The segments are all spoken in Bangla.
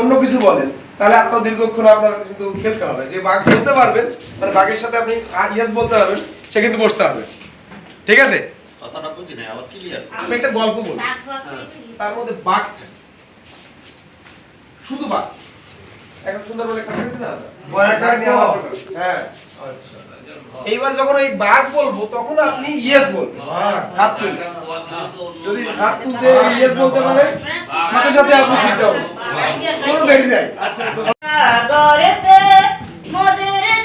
অন্য কিছু বলেন তাহলে আপনার দীর্ঘক্ষণ আপনার কিন্তু খেলতে হবে যে বাঘ খেলতে পারবেন মানে বাঘের সাথে আপনি ইয়েস বলতে পারবেন সে কিন্তু বসতে হবে ঠিক আছে? কথাটা বুঝি নাই আবার ক্লিয়ার আমি একটা গল্প বলি। হ্যাঁ। তার মধ্যে বাঘ থাকে। শুধু বাঘ। এখন না? ভয়াকার বাঘ নিয়ে তো। হ্যাঁ এইবার যখন ওই বাঘ বলব তখন আপনি ইয়েস বলবেন। হাত তুলে যদি হাত তুলতে ইয়েস বলতে পারেন সাথে সাথে আপনি সিট ডাউন কোনো দেরি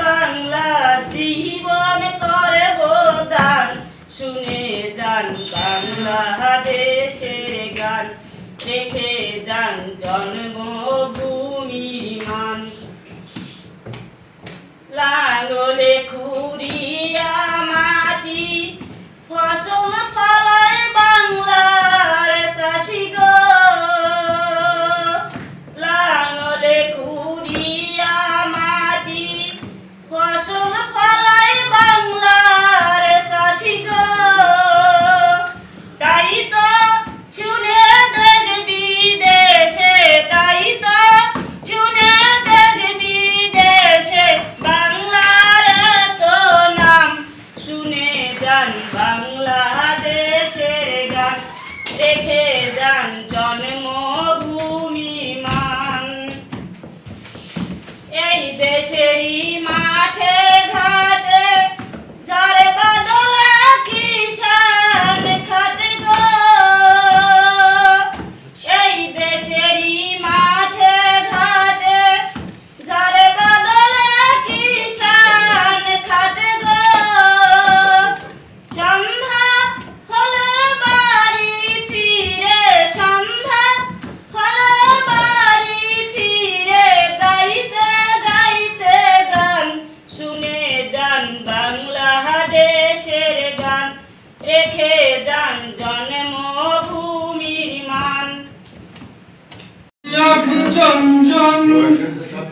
বাংলা জীবন করে বোদান শুনে যান বাংলাদেশের গান। রেখে যান জন্মভূমি লাঙ্গলে খুরিয়া Talibán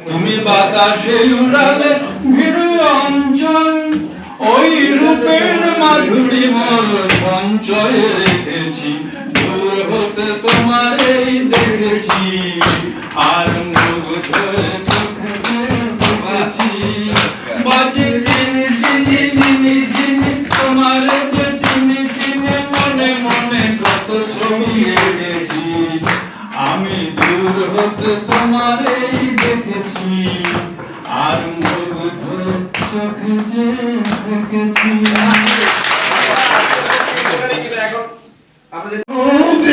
তুমি বাতাসে উড়ালে ভিড় অঞ্চল। ওই রূপের মাধুরী সঞ্চয়ে রেখেছি। দূর হতে তোমার এই দেখেছি। আর আমি দূর হতে তোমার দেখেছি, আর মুগ্ধ চোখে যে দেখেছি।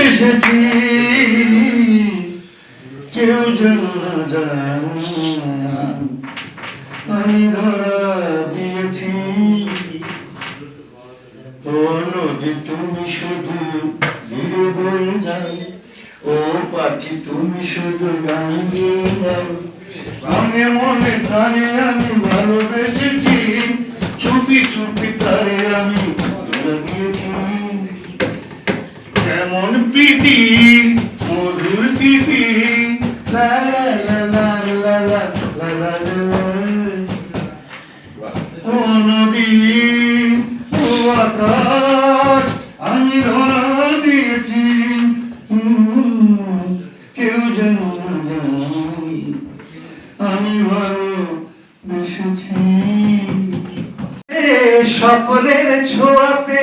এসেছি, কেউ যেন না জানে আমি ধরা দিয়েছি। ও নদী, তুমি শুধু ধীরে বয়ে যাও। ও পাখি তুমি শুধু গান গেয়ে যাও মনে মনে তারে আমি ভালোবেসেছি চুপি চুপি তারে আমি কেমন প্রীতি মধুর। ও নদী আমি ধরা স্বপ্নের ছোঁয়াতে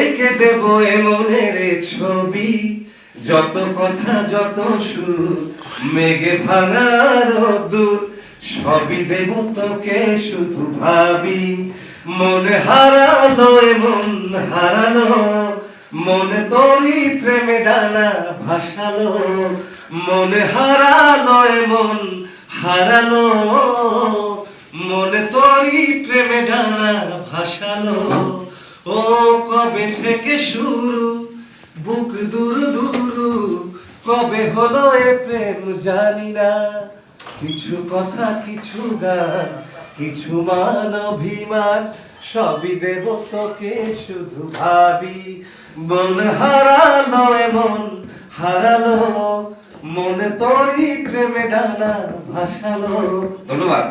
এঁকে দেব এমনের ছবি। যত কথা যত সুর মেঘে ভাঙার দূর সবই দেব তোকে শুধু ভাবি। মনে হারালো এমন হারালো মনে তোরই প্রেমে ডানা ভাসালো। মনে হারালো এমন হারালো, মনে তোরই প্রেমে ডানা ভাসালো। ও কবে থেকে শুরু, বুক দূর দূর, কবে হলো এ প্রেম জানি না। কিছু কথা, কিছু গান, কিছু মান অভিমান, সবই দেব তোকে শুধু ভাবি। মন হারালো, এমন হারালো, মনে তোরই প্রেমে ডানা ভাসালো। ধন্যবাদ।